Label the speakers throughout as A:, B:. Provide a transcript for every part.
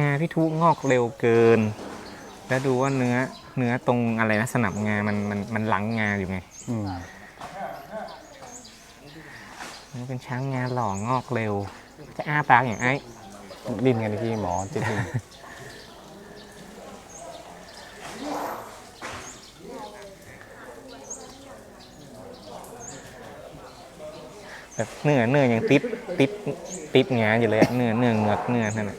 A: งาพี่ทุงอกเร็วเกิน แล้วดูว่าเนื้อเนื้อตรงอะไรนะสนับงา มันมันมันหลังงาอยู่ไง
B: อืม
A: มันเป็นช้างงาหล่องอกเร็ว จะอ้าปากอย่างไอ้
B: ดิ้นกันที่หมอจิตดิ้น
A: แบบเนื้อเนื้อยังติดติดติดงาอยู่เลยอะเนื้อเนื้อเหงือกเนื้อนั่นแหละ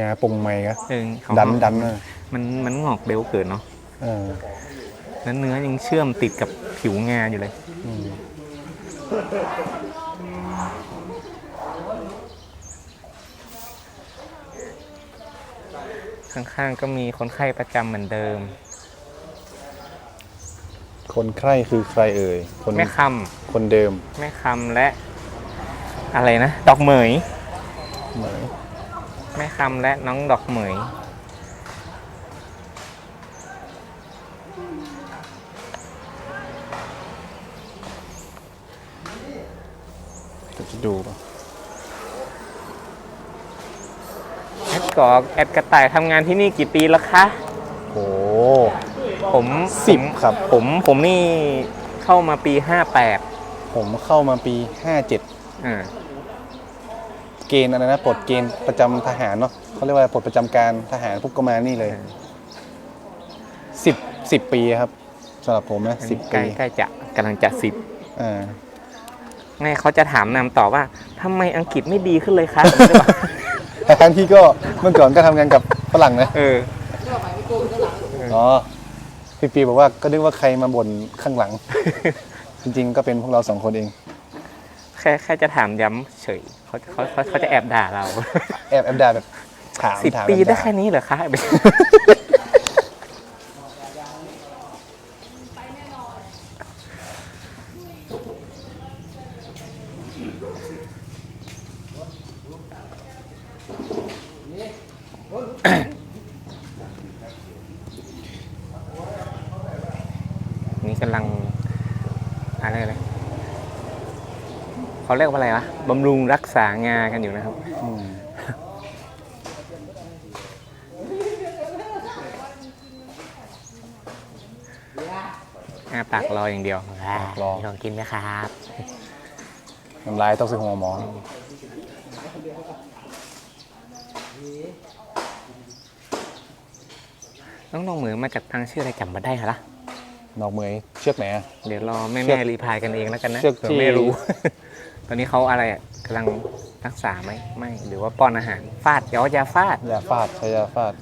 B: งาปรุงไม่กะ
A: เออเขา
B: ดันดันเออ
A: มันมันงอกเร็วเกินเนาะ
B: เออ
A: แล้วเนื้อยังเชื่อมติดกับผิวงาอยู่เลย
B: อืม
A: ข้างๆก็มีคนไข้ประจำเหมือนเดิม
B: คนไข้คือใครเอ่ยคน
A: แม่ค
B: คนเดิมำ
A: แม่คำและ อะไรนะ ดอกเหมย
B: เหมย
A: แม่คำและน้องดอกเหมย
B: จะดูป่ะ
A: แอดกอกแอดกระต่ายทำงานที่นี่กี่ปีแล้วคะ
B: โอ้
A: ผม
B: สิบ
A: ผม
B: ครับ
A: ผมผมนี่เข้ามาปี 58
B: ผมเข้ามาปี 57
A: อ่า
B: เกณฑ์อะไรนะปลดเกณฑ์ประจำทหารเนาะเขาเรียกว่าปลดประจำการทหารปุ๊บก็มานี่เลยสิบสิบปีครับสำหรับผมนะ
A: อัน
B: สิ
A: นี้
B: บ
A: ใกล้
B: ปี
A: ใกล้จะกำลังจะสิบ
B: อ่า
A: ไงเขาจะถามนำต่อว่าทำไมอังกฤษไม่ดีขึ้นเลยคะ
B: ทั้งที่ก็เมื่อก่อนก็ทำงานกับฝรั่งนะ
A: เออ
B: อ๋อ พี่ปีบอกว่าก็นึกว่าใครมาบ่นข้างหลัง จริงๆ ก็เป็นพวกเราสองคนเอง
A: แค่แค่จะถามย้ำเฉยเขาเขาเขาเขาจะแอบด่าเรา
B: แอบแอบด่าแบบถาม
A: สิบ
B: ถาม
A: ปี
B: แอบ
A: ได้
B: ด่า
A: แค่นี้เหรอคะ นี่กำลังอะไรเลย เขาเรียกว่าอะไรวะบำรุงรักษางากันอยู่นะครับ
B: อืม
A: อาปากรออย่างเดียวรอ ลองกินไหมครับ
B: น้ำลายต้องซื้อหัวหมอ
A: น้องน้องเหมือนมาจากทางชื่ออะไรจำมาได้เหรอ
B: ดอกเหมยเชือกไหนอะ
A: เดี๋ยวรอแม่
B: เชือก
A: แม่รีพลายกันเองแล้วกันนะ
B: เชือก
A: เผื่อ
B: ที่
A: ไม่รู้ ตอนนี้เขาอะไรอะกำลังรักษาไหมไม่ หรือว่าป้อนอาหารฟาดเดี๋ยวยาฟาด
B: ยาฟาดใช้ยาฟาด